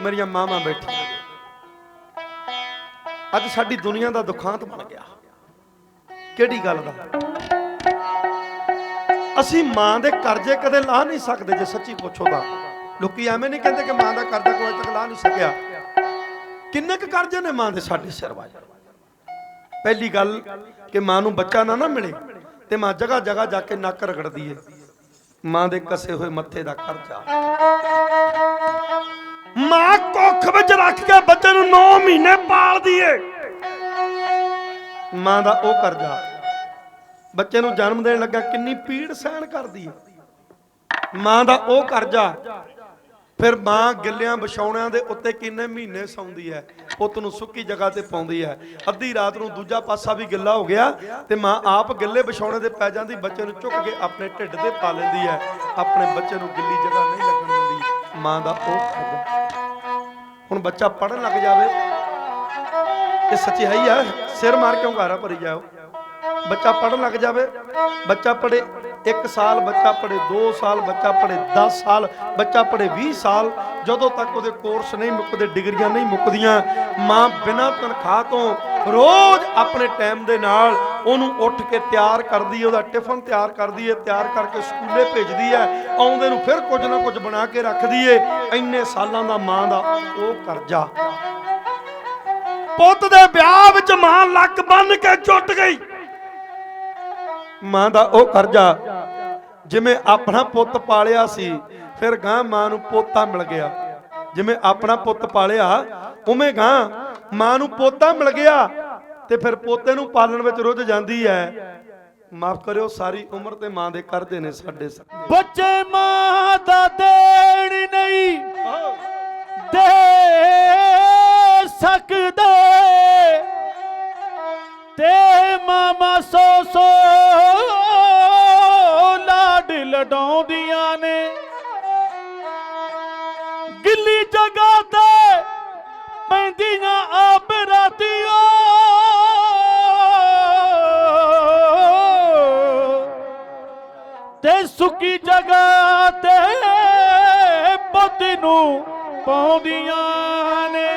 ਮੇਰੀਆਂ ਮਾਵਾਂ ਬੈਠੀਆਂ। ਅੱਜ ਸਾਡੀ ਦੁਨੀਆ ਦਾ ਦੁਖਾਂਤ ਬਣ ਗਿਆ। ਕਿਹੜੀ ਗੱਲ ਦਾ? ਅਸੀਂ ਮਾਂ ਦੇ ਕਰਜ਼ੇ ਕਦੇ ਲਾ ਨਹੀਂ ਸਕਦੇ ਜੇ ਸੱਚੀ ਪੁੱਛੋ ਤਾਂ। ਲੋਕੀ ਐਵੇਂ ਨਹੀਂ ਕਹਿੰਦੇ ਕਿ ਮਾਂ ਦਾ ਕਰਜ਼ਾ ਕੋਈ ਤੱਕ ਲਾ ਨਹੀਂ ਸਕਿਆ। ਕਿੰਨੇ ਕੁ ਕਰਜ਼ੇ ਨੇ ਮਾਂ ਦੇ ਸਾਡੇ ਸਿਰ ਵਾਜ ਪਹਿਲੀ ਗੱਲ ਕਿ ਮਾਂ ਨੂੰ ਬੱਚਾ ਨਾ ਨਾ ਮਿਲੇ ਤੇ ਮਾਂ ਜਗ੍ਹਾ ਜਗ੍ਹਾ ਜਾ ਕੇ ਨੱਕ ਰਗੜਦੀ ਏ। ਮਾਂ ਦੇ ਕਸੇ ਹੋਏ ਮੱਥੇ ਦਾ ਕਰਜ਼ਾ। ਮਾਂ ਕੁੱਖ ਵਿੱਚ ਰੱਖ ਕੇ ਬੱਚੇ ਨੂੰ 9 ਮਹੀਨੇ ਪਾਲਦੀ ਏ ਮਾਂ ਦਾ ਉਹ ਕਰਜ਼ਾ ਬੱਚੇ ਨੂੰ ਜਨਮ ਦੇਣ ਲੱਗਾ ਕਿੰਨੀ ਪੀੜ ਸਹਿਣ ਕਰਦੀ ਏ ਮਾਂ ਦਾ ਉਹ ਕਰਜ਼ਾ ਫਿਰ ਮਾਂ ਗਿੱਲਿਆਂ ਵਿਛਾਉਣਿਆਂ ਦੇ ਉੱਤੇ ਕਿੰਨੇ ਮਹੀਨੇ ਸੌਂਦੀ ਹੈ ਪੁੱਤ ਨੂੰ ਸੁੱਕੀ ਜਗ੍ਹਾ ਤੇ ਪਾਉਂਦੀ ਹੈ ਅੱਧੀ ਰਾਤ ਨੂੰ ਦੂਜਾ ਪਾਸਾ ਵੀ ਗਿੱਲਾ ਹੋ ਗਿਆ ਤੇ ਮਾਂ ਆਪ ਗਿੱਲੇ ਵਿਛਾਉਣੇ ਦੇ ਪੈ ਜਾਂਦੀ, ਬੱਚੇ ਨੂੰ ਚੁੱਕ ਕੇ ਆਪਣੇ ਢਿੱਡ ਤੇ ਪਾ ਲੈਂਦੀ ਹੈ ਆਪਣੇ ਬੱਚੇ ਨੂੰ ਗਿੱਲੀ ਜਗ੍ਹਾ ਨਹੀਂ ਲੱਗਣ ਦਿੰਦੀ। ਮਾਂ ਦਾ ਉਹ ਕਰਜ਼ਾ ਹੁਣ ਬੱਚਾ ਪੜਨ ਲੱਗ ਜਾਵੇ। ਇਹ ਸੱਚਾਈ ਹੈ ਸਿਰ ਮਾਰ ਕੇ ਹੁੰਗਾਰਾ ਭਰੀ ਜਾਓ। ਬੱਚਾ ਪੜਨ ਲੱਗ ਜਾਵੇ, ਬੱਚਾ ਪੜੇ 1 ਸਾਲ, ਬੱਚਾ ਪੜੇ 2 ਸਾਲ, ਬੱਚਾ ਪੜੇ 10 ਸਾਲ, ਬੱਚਾ ਪੜੇ 20 ਸਾਲ, ਜਦੋਂ ਤੱਕ ਉਹਦੇ ਕੋਰਸ ਨਹੀਂ ਮੁੱਕਦੇ, ਡਿਗਰੀਆਂ ਨਹੀਂ ਮੁੱਕਦੀਆਂ, ਮਾਂ ਬਿਨਾਂ ਤਨਖਾਹ ਤੋਂ ਰੋਜ਼ ਆਪਣੇ ਟਾਈਮ ਦੇ ਨਾਲ ਉਹਨੂੰ ਉੱਠ ਕੇ ਤਿਆਰ ਕਰਦੀ ਹੈ ਉਹਦਾ ਟਿਫਨ ਤਿਆਰ ਕਰਦੀ ਹੈ ਤਿਆਰ ਕਰਕੇ ਸਕੂਲੇ ਭੇਜਦੀ ਹੈ ਆਉਂਦੇ ਨੂੰ ਫਿਰ ਕੁਝ ਨਾ ਕੁਝ ਬਣਾ ਕੇ ਰੱਖਦੀ ਹੈ ਇੰਨੇ ਸਾਲਾਂ ਦਾ ਮਾਂ ਦਾ ਉਹ ਕਰਜ਼ਾ। ਪੁੱਤ ਦੇ ਵਿਆਹ ਵਿੱਚ ਮਾਂ ਲੱਕ ਬੰਨ ਕੇ ਜੁੱਟ ਗਈ। ਮਾਂ ਦਾ ਉਹ ਕਰਜ਼ਾ ਜਿਵੇਂ ਆਪਣਾ ਪੁੱਤ ਪਾਲਿਆ ਸੀ, ਫਿਰ ਗਾਂ ਮਾਂ ਨੂੰ ਪੋਤਾ ਮਿਲ ਗਿਆ। ਜਿਵੇਂ ਆਪਣਾ ਪੁੱਤ ਪਾਲਿਆ, ਉਵੇਂ ਗਾਂ ਮਾਂ ਨੂੰ ਪੋਤਾ ਮਿਲ ਗਿਆ। ਤੇ ਫਿਰ ਪੋਤੇ ਨੂੰ ਪਾਲਣ ਵਿੱਚ ਰੁੱਝ ਜਾਂਦੀ ਹੈ। ਮਾਫ ਕਰਿਓ, ਸਾਰੀ ਉਮਰ ਤੇ ਮਾਂ ਦੇ ਕਰਜ਼ੇ ਨੇ ਸਾਡੇ ਬੱਚੇ ਮਾਂ ਦਾ ਦੇਣ ਨਹੀਂ ਦੇ ਸਕਦੇ। ਤੇ ਮਾਮਾ ਸੋ ਸੋ ਲਾਡ ਲਡਾਉਂਦੀਆਂ ਨੇ। ਗਿੱਲੀ ਜਗ੍ਹਾ ਤੇ ਪੈਂਦੀਆਂ ਆਪ ਪਾਉਂਦੀਆਂ ਨੇ।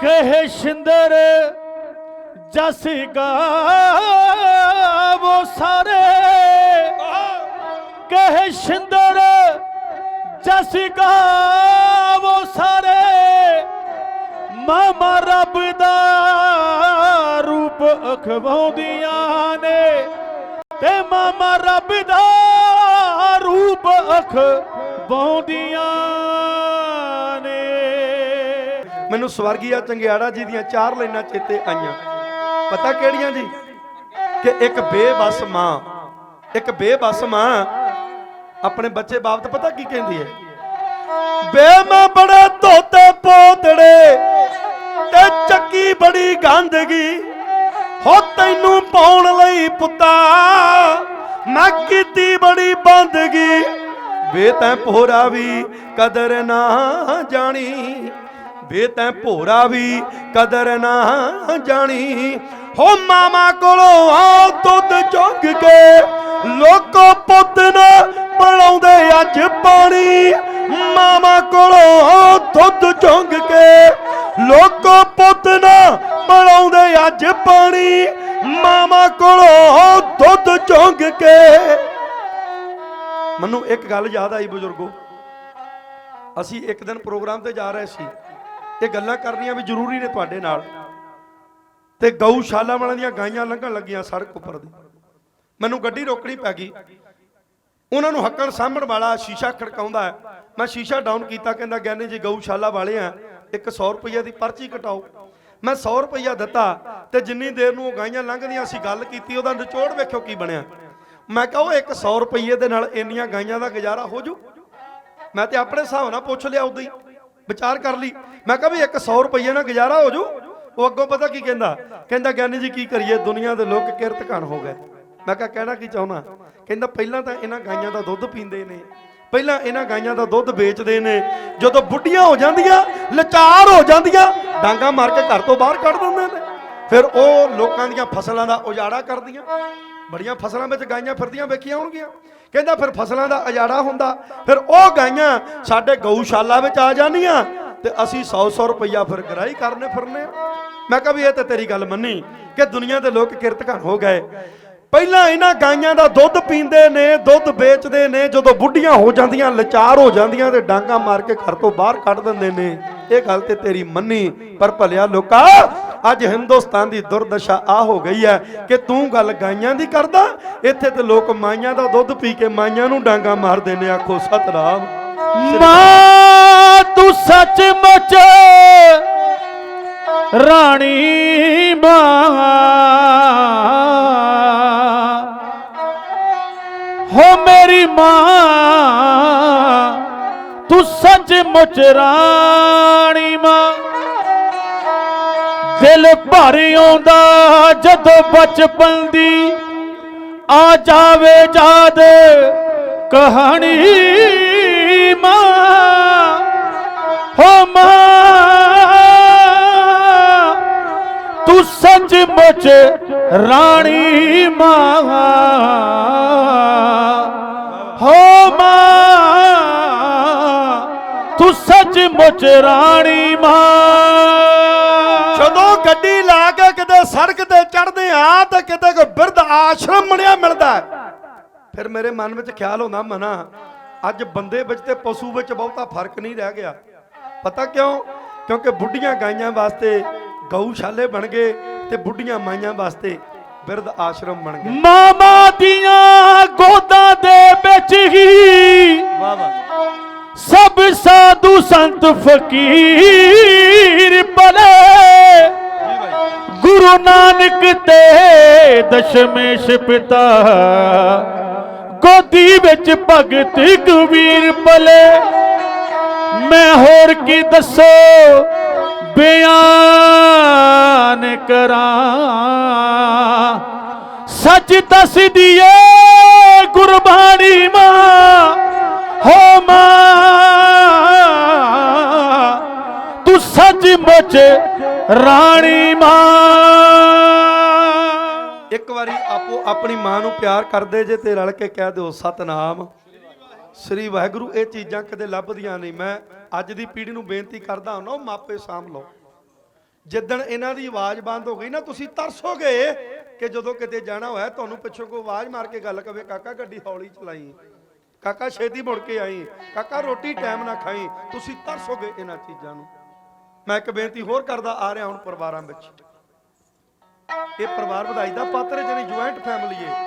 ਕਹੇ ਸ਼ਿੰਦਰ, ਜਸ ਗਾਵੋ ਸਾਰੇ। ਕਹੇ ਸ਼ਿੰਦਰ, ਜਸ ਗਾਵੋ ਸਾਰੇ। ਮਾਮਾ ਰੱਬ ਦਾ ਅਖਵਾਉਂਦੀਆਂ ਨੇ ਤੇ ਮਾਮਾ ਰੱਬ ਦਾ ਰੂਪ ਅਖਵਾਉਂਦੀਆਂ ਨੇ। ਮੈਨੂੰ ਸਵਰਗੀਆ ਚੰਗਿਆੜਾ ਜੀ ਦੀਆਂ ਚਾਰ ਲਾਈਨਾਂ ਚੇਤੇ ਆਈਆਂ। ਪਤਾ ਕਿਹੜੀਆਂ ਜੀ? ਕਿ ਇੱਕ ਬੇਬਸ ਮਾਂ, ਇੱਕ ਬੇਬਸ ਮਾਂ ਆਪਣੇ ਬੱਚੇ ਬਾਬਤ ਪਤਾ ਕੀ ਕਹਿੰਦੀ ਹੈ? ਬੇ ਮੈਂ ਬੜੇ ਧੋਤੇ ਪੋਤੜੇ ਤੇ ਚੱਕੀ ਬੜੀ ਗੰਦਗੀ ਹੋ ਤੈਨੂੰ ਪਾਉਣ ਲਈ ਪੁੱਤਾ। ਮੈਂ ਕੀਤੀ ਬੜੀ ਬੰਦਗੀ। ਵੇ ਤੈਂ ਭੋਰਾ ਵੀ ਕਦਰ ਨਾ ਜਾਣੀ। ਵੇ ਤੈਂ ਭੋਰਾ ਵੀ ਕਦਰ ਨਾ ਜਾਣੀ। ਹੋ ਮਾਮਾ ਕੋਲੋਂ ਆ ਦੁੱਧ ਚੁੱਕ ਕੇ। ਲੋਕੋ ਪੁੱਤ ਨਾ ਬਣਾਉਂਦੇ ਅੱਜ ਪਾਣੀ। ਮਾਮਾ ਕੋਲੋਂ ਦੁੱਧ ਚੁੰਗ ਕੇ। ਲੋਕੋ ਪੁੱਤ ਨਾ ਬਣਾਉਂਦੇ ਅੱਜ ਪਾਣੀ। ਮਾਮਾ ਕੋਲੋਂ ਦੁੱਧ ਚੁੰਗ ਕੇ। ਮੈਨੂੰ ਇੱਕ ਗੱਲ ਯਾਦ ਆਈ ਬਜ਼ੁਰਗੋ। ਅਸੀਂ ਇੱਕ ਦਿਨ ਪ੍ਰੋਗਰਾਮ ਤੇ ਜਾ ਰਹੇ ਸੀ। ਇਹ ਗੱਲਾਂ ਕਰਨੀਆਂ ਵੀ ਜ਼ਰੂਰੀ ਨੇ ਤੁਹਾਡੇ ਨਾਲ। ਤੇ ਗਊਸ਼ਾਲਾ ਵਾਲਿਆਂ ਦੀਆਂ ਗਾਈਆਂ ਲੰਘਣ ਲੱਗੀਆਂ ਸੜਕ ਉੱਪਰ ਦੀ। ਮੈਨੂੰ ਗੱਡੀ ਰੋਕਣੀ ਪੈ ਗਈ। ਉਹਨਾਂ ਨੂੰ ਹੱਕਣ ਸਾਹਮਣ ਵਾਲਾ ਸ਼ੀਸ਼ਾ ਖੜਕਾਉਂਦਾ। ਮੈਂ ਸ਼ੀਸ਼ਾ ਡਾਊਨ ਕੀਤਾ, ਕਹਿੰਦਾ ਗਿਆਨੀ ਜੀ, ਗਊਸ਼ਾਲਾ ਵਾਲੇ ਆ। ਇੱਕ 100 ਰੁਪਈਆ ਦੀ ਪਰਚੀ ਕਟਾਓ। ਮੈਂ 100 ਰੁਪਈਆ ਦਿੱਤਾ ਤੇ ਜਿੰਨੀ ਦੇਰ ਨੂੰ ਉਹ ਗਾਈਆਂ ਲੰਘਦੀਆਂ, ਅਸੀਂ ਗੱਲ ਕੀਤੀ, ਉਹਦਾ ਨਿਚੋੜ ਵੇਖਿਓ ਕੀ ਬਣਿਆ। ਮੈਂ ਕਿਹਾ, ਉਹ ਇੱਕ 100 ਰੁਪਈਏ ਦੇ ਨਾਲ ਇੰਨੀਆਂ ਗਾਈਆਂ ਦਾ ਗੁਜ਼ਾਰਾ ਹੋ ਜੂ? ਮੈਂ ਤੇ ਆਪਣੇ ਹਿਸਾਬ ਨਾਲ ਪੁੱਛ ਲਿਆ ਉਦੋਂ ਹੀ, ਵਿਚਾਰ ਕਰ ਲਈ। ਮੈਂ ਕਿਹਾ ਵੀ ਇੱਕ 100 ਰੁਪਈਏ ਨਾਲ ਗੁਜ਼ਾਰਾ ਹੋ ਜੂ? ਉਹ ਅੱਗੋਂ ਪਤਾ ਕੀ ਕਹਿੰਦਾ? ਕਹਿੰਦਾ, ਗਿਆਨੀ ਜੀ ਕੀ ਕਰੀਏ, ਦੁਨੀਆ ਦੇ ਲੋਕ ਕਿਰਤ ਘਣ ਹੋ ਗਏ। ਮੈਂ ਕਿਹਾ, ਕਹਿਣਾ ਕੀ ਚਾਹੁੰਦਾ? ਕਹਿੰਦਾ, ਪਹਿਲਾਂ ਤਾਂ ਇਹਨਾਂ ਗਾਈਆਂ ਦਾ ਦੁੱਧ ਪੀਂਦੇ ਨੇ। ਪਹਿਲਾਂ ਇਹਨਾਂ ਗਾਈਆਂ ਦਾ ਦੁੱਧ ਵੇਚਦੇ ਨੇ, ਜਦੋਂ ਬੁੱਢੀਆਂ ਹੋ ਜਾਂਦੀਆਂ, ਲਚਾਰ ਹੋ ਜਾਂਦੀਆਂ, ਡਾਂਗਾ ਮਾਰ ਕੇ ਘਰ ਤੋਂ ਬਾਹਰ ਕੱਢ ਦਿੰਦੇ ਨੇ। ਫਿਰ ਉਹ ਲੋਕਾਂ ਦੀਆਂ ਫਸਲਾਂ ਦਾ ਉਜਾੜਾ ਕਰਦੀਆਂ। ਬੜੀਆਂ ਫਸਲਾਂ ਵਿੱਚ ਗਾਈਆਂ ਫਿਰਦੀਆਂ, ਵੇਖੀਆਂ ਹੋਣਗੀਆਂ। ਕਹਿੰਦਾ ਫਿਰ ਫਸਲਾਂ ਦਾ ਉਜਾੜਾ ਹੁੰਦਾ। ਫਿਰ ਉਹ ਗਾਈਆਂ ਸਾਡੇ ਗਊਸ਼ਾਲਾ ਵਿੱਚ ਆ ਜਾਂਦੀਆਂ ਤੇ ਅਸੀਂ 100-100 ਰੁਪਈਆ ਫਿਰ ਗਰਾਈ ਕਰਨੇ ਫਿਰਨੇ ਮੈਂ ਕਿਹਾ ਵੀ ਇਹ ਤਾਂ ਤੇਰੀ ਗੱਲ ਮੰਨੀ ਕਿ ਦੁਨੀਆ ਦੇ ਲੋਕ ਕਿਰਤਘਨ ਹੋ ਗਏ। ਪਹਿਲਾਂ ਇਹਨਾਂ ਗਾਈਆਂ ਦਾ ਦੁੱਧ ਪੀਂਦੇ ਨੇ ਦੁੱਧ ਵੇਚਦੇ ਨੇ ਜਦੋਂ ਬੁੱਢੀਆਂ ਹੋ ਜਾਂਦੀਆਂ ਲਾਚਾਰ ਹੋ ਜਾਂਦੀਆਂ ਤੇ ਡਾਂਗਾ ਮਾਰ ਕੇ ਘਰ ਤੋਂ ਬਾਹਰ ਕੱਢ ਦਿੰਦੇ ਨੇ। ਇਹ ਗੱਲ ਤੇ ਤੇਰੀ ਮੰਨੀ ਪਰ ਭਲਿਆ ਲੋਕਾ ਅੱਜ ਹਿੰਦੁਸਤਾਨ ਦੀ ਦੁਰਦਸ਼ਾ ਆ ਹੋ ਗਈ ਹੈ ਕਿ ਤੂੰ ਗੱਲ ਗਾਈਆਂ ਦੀ ਕਰਦਾ ਇੱਥੇ ਤੇ ਲੋਕ ਮਾਈਆਂ ਦਾ ਦੁੱਧ ਪੀ ਕੇ ਮਾਈਆਂ ਨੂੰ ਡਾਂਗਾ ਮਾਰਦੇ ਨੇ ਆਖੋ ਸਤਨਾਮ। ਮਾਂ ਤੂੰ ਸੱਚਮੁੱਚ ਰਾਣੀ ਮਾਂ। ਹੋ ਮੇਰੀ ਮਾਂ, ਤੂੰ ਸੱਚ ਮੁੱਚ ਰਾਣੀ ਮਾਂ। ਦਿਲ ਭਰ ਆਉਂਦਾ ਜਦੋਂ ਬਚਪਨ ਦੀ ਆ ਜਾਵੇ ਯਾਦ ਕਹਾਣੀ ਮਾਂ। ਹੋ ਮਾਂ, ਤੂੰ ਸੱਚ ਮੁੱਚ ਰਾਣੀ ਮਾਂ। ਸੱਚਮੁੱਚ ਰਾਣੀ ਮਾਂ। ਜਦੋਂ ਗੱਡੀ ਲਾ ਕੇ ਕਿਤੇ ਸੜਕ ਤੇ ਚੜਦੇ ਆ ਤਾਂ ਕਿਤੇ ਕੋਈ ਬਿਰਧ ਆਸ਼ਰਮ ਬਣਿਆ ਮਿਲਦਾ। ਫਿਰ ਮੇਰੇ ਮਨ ਵਿੱਚ ਖਿਆਲ ਹੁੰਦਾ ਮਨਾ ਅੱਜ ਬੰਦੇ ਵਿੱਚ ਤੇ ਪਸ਼ੂ ਵਿੱਚ ਬਹੁਤਾ ਫ਼ਰਕ ਨਹੀਂ ਰਹਿ ਗਿਆ। ਪਤਾ ਕਿਉਂ? ਕਿਉਂਕਿ ਬੁੱਢੀਆਂ ਗਾਈਆਂ ਵਾਸਤੇ ਗਊਸ਼ਾਲੇ ਬਣ ਗਏ ਤੇ ਬੁੱਢੀਆਂ ਮਾਈਆਂ ਵਾਸਤੇ ਬਿਰਧ ਆਸ਼ਰਮ ਬਣ ਗਏ। ਮਾਮਾ ਦੀਆਂ ਸਾਧੂ ਫਕੀਰ ਭਲੇ। ਗੁਰੂ ਨਾਨਕ ਤੇ ਦਸ਼ਮੇਸ਼ ਪਿਤਾ ਗੋਦੀ ਵਿੱਚ ਭਗਤ ਕਬੀਰ ਭਲੇ। ਮੈਂ ਹੋਰ ਕੀ ਦੱਸੋ, ਬਿਆਨ ਕਰਾਂ। ਸੱਚ ਦੱਸਦੀ ਏ ਸੱਚਮੁੱਚ ਰਾਣੀ ਮਾਂ। ਇੱਕ ਵਾਰੀ ਆਪੋ ਆਪਣੀ ਮਾਂ ਨੂੰ ਪਿਆਰ ਕਰਦੇ ਜੇ ਤੇ ਰਲ ਕੇ ਕਹਿ ਦਿਓ, ਸਤਨਾਮ, ਸ੍ਰੀ ਵਾਹਿਗੁਰੂ, ਇਹ ਚੀਜ਼ਾਂ ਕਦੇ ਲੱਭਦੀਆਂ ਨਹੀਂ। ਮੈਂ ਅੱਜ ਦੀ ਪੀੜ੍ਹੀ ਨੂੰ ਬੇਨਤੀ ਕਰਦਾ ਹਾਂ ਉਹ ਮਾਪੇ ਸਾਂਭ ਲਓ। ਜਿੱਦਣ ਇਹਨਾਂ ਦੀ ਆਵਾਜ਼ ਬੰਦ ਹੋ ਗਈ ਨਾ, ਤੁਸੀਂ ਤਰਸੋਗੇ ਕਿ ਜਦੋਂ ਕਿਤੇ ਜਾਣਾ ਹੋਇਆ, ਤੁਹਾਨੂੰ ਪਿੱਛੋਂ ਕੋਈ ਆਵਾਜ਼ ਮਾਰ ਕੇ ਗੱਲ ਕਵੇ, ਕਾਕਾ, ਗੱਡੀ ਹੌਲੀ ਚਲਾਈ, ਕਾਕਾ, ਛੇਤੀ ਮੁੜ ਕੇ ਆਈ, ਕਾਕਾ, ਰੋਟੀ ਟਾਈਮ ਨਾ ਖਾਈ। ਤੁਸੀਂ ਤਰਸੋਗੇ ਇਹਨਾਂ ਚੀਜ਼ਾਂ ਨੂੰ। ਮੈਂ ਇੱਕ ਬੇਨਤੀ ਹੋਰ ਕਰਦਾ, ਆ ਰਿਹਾ ਹੁਣ ਪਰਿਵਾਰਾਂ ਵਿੱਚ। ਇਹ ਪਰਿਵਾਰ ਵਧਾਈ ਦਾ ਪਾਤਰ ਹੈ ਜਿਹੜੀ ਜੁਆਇੰਟ ਫੈਮਿਲੀ ਹੈ।